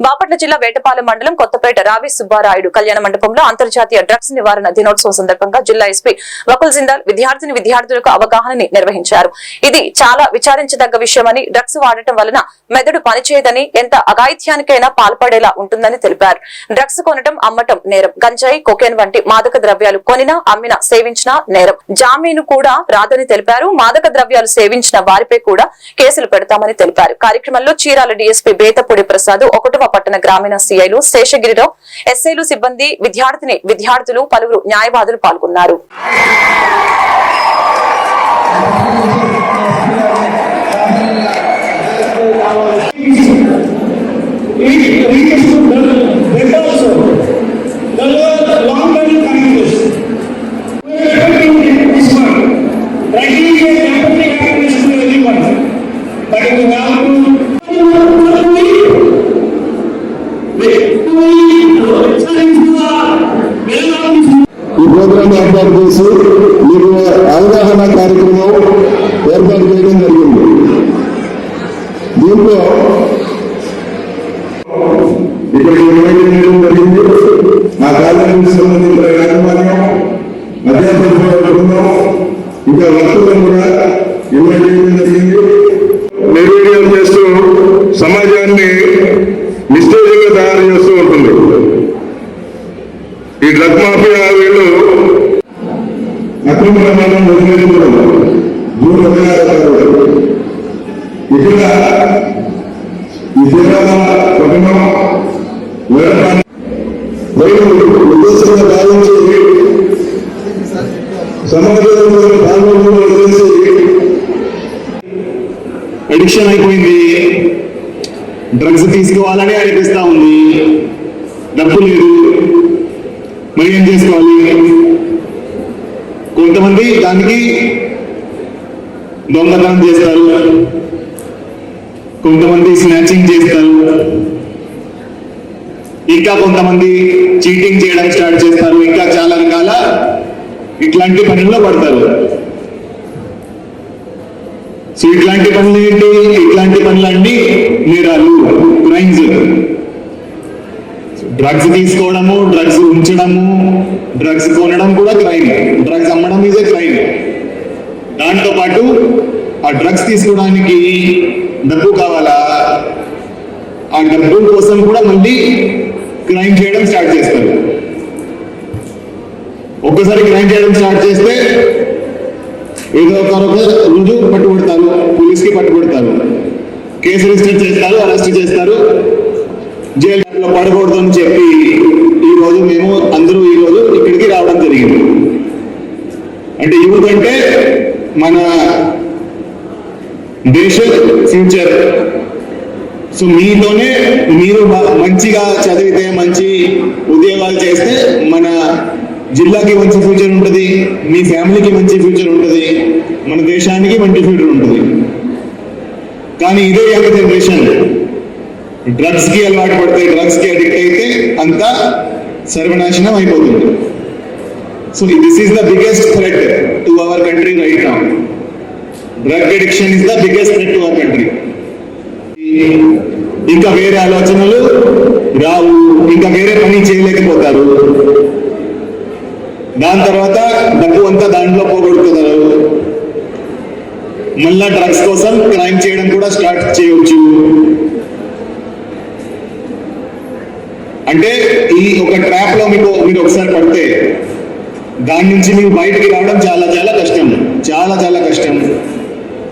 బాపట్ల జిల్లా వేటపాలెం మండలం కొత్తపేట రావి సుబ్బారాయుడు కళ్యాణ మండపంలో అంతర్జాతీయ డ్రగ్స్ నివారణ దినోత్సవం సందర్భంగా జిల్లా ఎస్పీ వకుల్ జిందాల్ విద్యార్థిని విద్యార్థులకు అవగాహనని నిర్వహించారు. ఇది చాలా విచారించదగ్గ విషయమని డ్రగ్స్ వాడటం వలన మెదడు పనిచేయదని ఎంత అఘాయిత్యానికైనా పాల్పడేలా ఉంటుందని తెలిపారు. డ్రగ్స్ కొనటం అమ్మటం నేరం. గంజాయి కొకేన్ వంటి మాదక ద్రవ్యాలు కొనినా అమ్మినా సేవించినా నేరం. జామీను కూడా రాదని తెలిపారు. మాదక ద్రవ్యాలు సేవించిన వారిపై కూడా కేసులు పెడతామని తెలిపారు. కార్యక్రమంలో చీరాల డీఎస్పీ బేతపూడి ప్రసాద్ ఒకటి పట్టణ గ్రామీణ సీఐలు శేషగిరిలో ఎస్ఐలు సిబ్బంది విద్యార్థిని విద్యార్థులు పలువురు న్యాయవాదులు పాల్గొన్నారు. ఏర్పాటు చేసి మీకు అవగాహన కార్యక్రమం ఏర్పాటు చేయడం జరిగింది. దీంట్లో ఇక్కడ ఇన్వైట్ జరిగింది మా కాలేజీకి సంబంధించిన యాజమాన్యం అధ్యాపకుల బృందం ఇంకా వక్తులను కూడా ఇన్వైట్ చేయడం జరిగింది నిర్వీర్యం చేస్తూ సమాజాన్ని నిస్తేజంగా తయారు చేస్తూ ఉంటుంది ఈ డ్రగ్ మాఫియా వీళ్ళు అక్రమ రవాణాను వదిలేయడం మూడు వదిలేస్తారు ఇక్కడ ఈ పట్టణం ఉద్దేశంగా భావించి సమాజంలో పాల్గొనడం వదిలేసి అడిక్షన్ అయిపోయింది. డ్రగ్స్ తీసుకోవాలని అనిపిస్తా ఉంది. డబ్బు లేదు. మరి ఏం చేసుకోవాలి? కొంతమంది దానికి దొంగతనం చేస్తారు. కొంతమంది స్నాచింగ్ చేస్తారు. ఇంకా కొంతమంది చీటింగ్ చేయడం స్టార్ట్ చేస్తారు. ఇంకా చాలా రకాల ఇట్లాంటి పనుల్లో పడతారు. సో ఇట్లాంటి పనులు ఏంటి? ఇట్లాంటి పనులన్నీ నేరాలు క్రైమ్స్ డ్రగ్స్ తీసుకోవడము డ్రగ్స్ ఉంచడము డ్రగ్స్ కొనడం కూడా క్రైమ్ డ్రగ్స్ అమ్మడం ఈజ్ ఏ క్రైమ్ దాంతో పాటు ఆ డ్రగ్స్ తీసుకోవడానికి డబ్బు కావాలా? ఆ డబ్బు కోసం కూడా మళ్ళీ క్రైమ్ చేయడం స్టార్ట్ చేస్తారు. ఒక్కసారి క్రైమ్ చేయడం స్టార్ట్ చేస్తే ఏదో ఒక రోజు పట్టుబడతారు పోలీస్కి పట్టుబడతారు. కేసు రిజిస్టర్ చేస్తారు అరెస్ట్ చేస్తారు. జైలు పడకూడదు అని చెప్పి ఈ రోజు మేము అందరూ ఈ రోజు ఇక్కడికి రావడం జరిగింది. అంటే యూత్ మన దేశ ఫ్యూచర్ సో మీలోనే మీరు మంచిగా చదివితే మంచి ఉద్యోగాలు చేస్తే మన జిల్లాకి మంచి ఫ్యూచర్ ఉంటుంది మీ ఫ్యామిలీకి మంచి ఫ్యూచర్ ఉంటుంది మన దేశానికి మంచి ఫ్యూచర్ ఉంటుంది. కానీ ఇదే యంగ్ జనరేషన్. డ్రగ్స్కి అలవాటు పడితే డ్రగ్స్కి అడిక్ట్ అయితే అంతా సర్వనాశనం అయిపోతుంది. So this is the biggest threat to our country right నా. Drug addiction is the biggest threat to our country ఇంకా వేరే ఆలోచనలు? రావు ఇంకా వేరే పని చేయలేకపోతారు. దాని తర్వాత డబ్బు అంతా దాంట్లో పోగొడుతున్నారు మళ్ళా డ్రగ్స్ కోసం క్రైమ్ చేయడం కూడా స్టార్ట్ చేయవచ్చు అంటే ఈ ఒక ట్రాప్లో మీకు మీరు ఒకసారి పడితే దాని నుంచి మీరు బయటికి రావడం చాలా చాలా కష్టం. చాలా చాలా కష్టం.